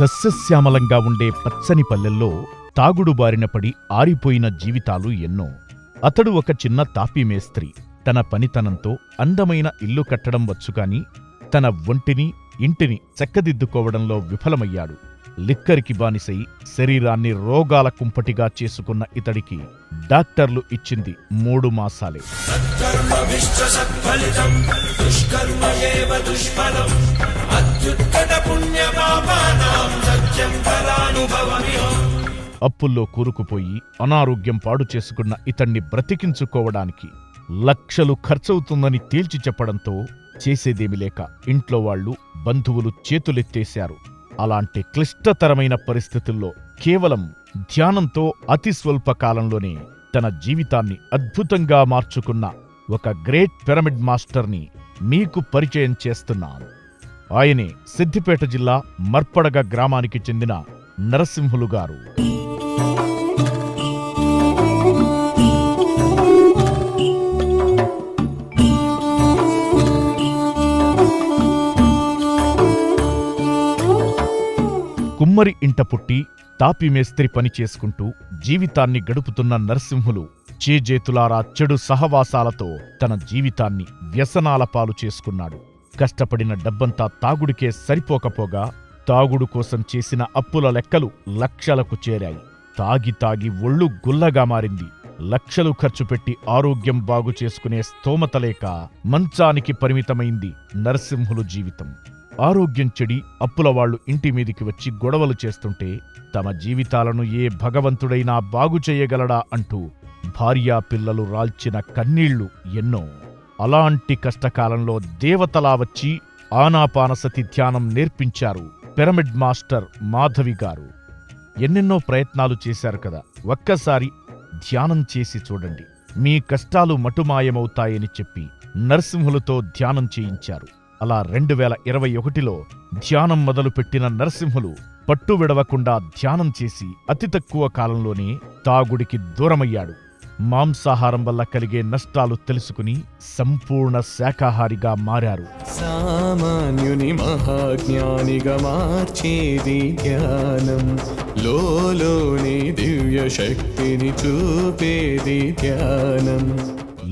సస్యశ్యామలంగా ఉండే పచ్చని పల్లెల్లో తాగుడు బారిన పడి ఆరిపోయిన జీవితాలు ఎన్నో. అతడు ఒక చిన్న తాపీ మేస్త్రి. తన పనితనంతో అందమైన ఇల్లు కట్టడం వచ్చుకాని తన ఒంటిని ఇంటిని చక్కదిద్దుకోవడంలో విఫలమయ్యాడు. లిక్కరికి బానిసై శరీరాన్ని రోగాల కుంపటిగా చేసుకున్న ఇతడికి డాక్టర్లు ఇచ్చింది మూడు మాసాలే. అప్పుల్లో కూరుకుపోయి అనారోగ్యం పాడు చేసుకున్న ఇతణ్ణి బ్రతికించుకోవడానికి లక్షలు ఖర్చవుతుందని తేల్చి చెప్పడంతో చేసేదేమి లేక ఇంట్లో వాళ్ళు బంధువులు చేతులెత్తేశారు. అలాంటి క్లిష్టతరమైన పరిస్థితుల్లో కేవలం ధ్యానంతో అతి స్వల్ప కాలంలోనే తన జీవితాన్ని అద్భుతంగా మార్చుకున్న ఒక గ్రేట్ పిరమిడ్ మాస్టర్ని మీకు పరిచయం చేస్తున్నాను. ఆయనే సిద్దిపేట జిల్లా మర్పడగ గ్రామానికి చెందిన నరసింహులు గారు. కుమ్మరి ఇంట పుట్టి తాపి మేస్త్రి పని చేసుకుంటూ జీవితాన్ని గడుపుతున్న నరసింహులు చేజేతులారా చెడు సహవాసాలతో తన జీవితాన్ని వ్యసనాల పాలు చేసుకున్నాడు. కష్టపడిన డబ్బంతా తాగుడికే సరిపోకపోగా తాగుడు కోసం చేసిన అప్పుల లెక్కలు లక్షలకు చేరాయి. తాగి తాగి ఒళ్ళు గుల్లగా మారింది. లక్షలు ఖర్చు పెట్టి ఆరోగ్యం బాగు చేసుకునే స్తోమత లేక మంచానికి పరిమితమైంది నరసింహులు జీవితం. ఆరోగ్యం చెడి అప్పులవాళ్ళు ఇంటి మీదికి వచ్చి గొడవలు చేస్తుంటే తమ జీవితాలను ఏ భగవంతుడైనా బాగు చేయగలడా అంటూ భార్యా పిల్లలు రాల్చిన కన్నీళ్ళు ఎన్నో. అలాంటి కష్టకాలంలో దేవతలా వచ్చి ఆనాపానసతి ధ్యానం నేర్పించారు పిరమిడ్ మాస్టర్ మాధవి గారు. ఎన్నెన్నో ప్రయత్నాలు చేశారు కదా. ఒక్కసారి ధ్యానం చేసి చూడండి. మీ కష్టాలు మటుమాయమవుతాయని చెప్పి నరసింహులతో ధ్యానం చేయించారు. అలా రెండు వేల ఇరవై ఒకటిలో ధ్యానం మొదలుపెట్టిన నరసింహులు పట్టు విడవకుండా ధ్యానం చేసి అతి తక్కువ కాలంలోనే తాగుడికి దూరమయ్యాడు. మాంసాహారం వల్ల కలిగే నష్టాలు తెలుసుకుని సంపూర్ణ శాకాహారిగా మారారు. సామాన్యుని మహాజ్ఞానిగా మార్చేది ధ్యానం లోలోని దివ్య శక్తిని చూపేది ధ్యానం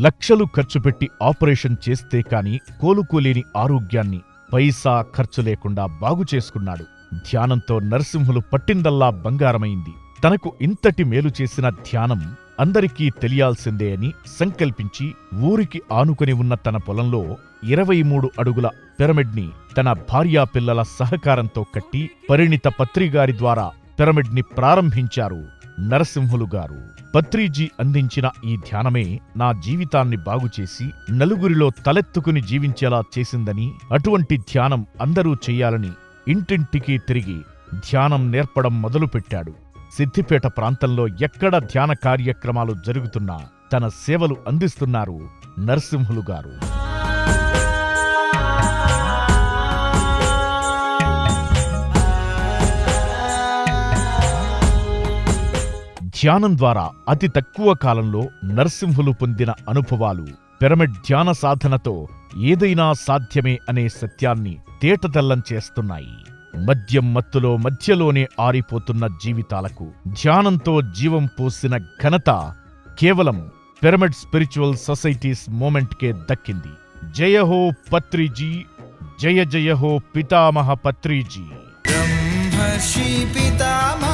లక్షలు ఖర్చు పెట్టి ఆపరేషన్ చేస్తే కాని కోలుకోలేని ఆరోగ్యాన్ని పైసా ఖర్చు లేకుండా బాగు చేసుకున్నాడు. ధ్యానంతో నరసింహులు పట్టిందల్లా బంగారమైంది. తనకు ఇంతటి మేలు చేసిన ధ్యానం అందరికీ తెలియాల్సిందే అని సంకల్పించి ఊరికి ఆనుకుని ఉన్న తన పొలంలో ఇరవై మూడు అడుగుల పిరమిడ్ని తన భార్యా పిల్లల సహకారంతో కట్టి పరిణిత పత్రిగారి ద్వారా పిరమిడ్ని ప్రారంభించారు నరసింహులు గారు. పత్రిజీ అందించిన ఈ ధ్యానమే నా జీవితాన్ని బాగుచేసి నలుగురిలో తలెత్తుకుని జీవించేలా చేసిందని అటువంటి ధ్యానం అందరూ చెయ్యాలని ఇంటింటికి తిరిగి ధ్యానం నేర్పడం మొదలుపెట్టాడు. సిద్దిపేట ప్రాంతంలో ఎక్కడ ధ్యాన కార్యక్రమాలు జరుగుతున్నా తన సేవలు అందిస్తున్నారు నరసింహులు గారు. ధ్యానం ద్వారా అతి తక్కువ కాలంలో నరసింహులు పొందిన అనుభవాలు పిరమిడ్ ధ్యాన సాధనతో ఏదైనా సాధ్యమే అనే సత్యాన్ని తేటతెల్లం చేస్తున్నాయి. మద్యం మత్తులో మధ్యలోనే ఆరిపోతున్న జీవితాలకు ధ్యానంతో జీవం పోసిన ఘనత కేవలం పిరమిడ్ స్పిరిచువల్ సొసైటీస్ మూమెంట్కే దక్కింది. జయ హో పత్రిజీ జయ జయ హో పితామహ పత్రిజీ. పితామహ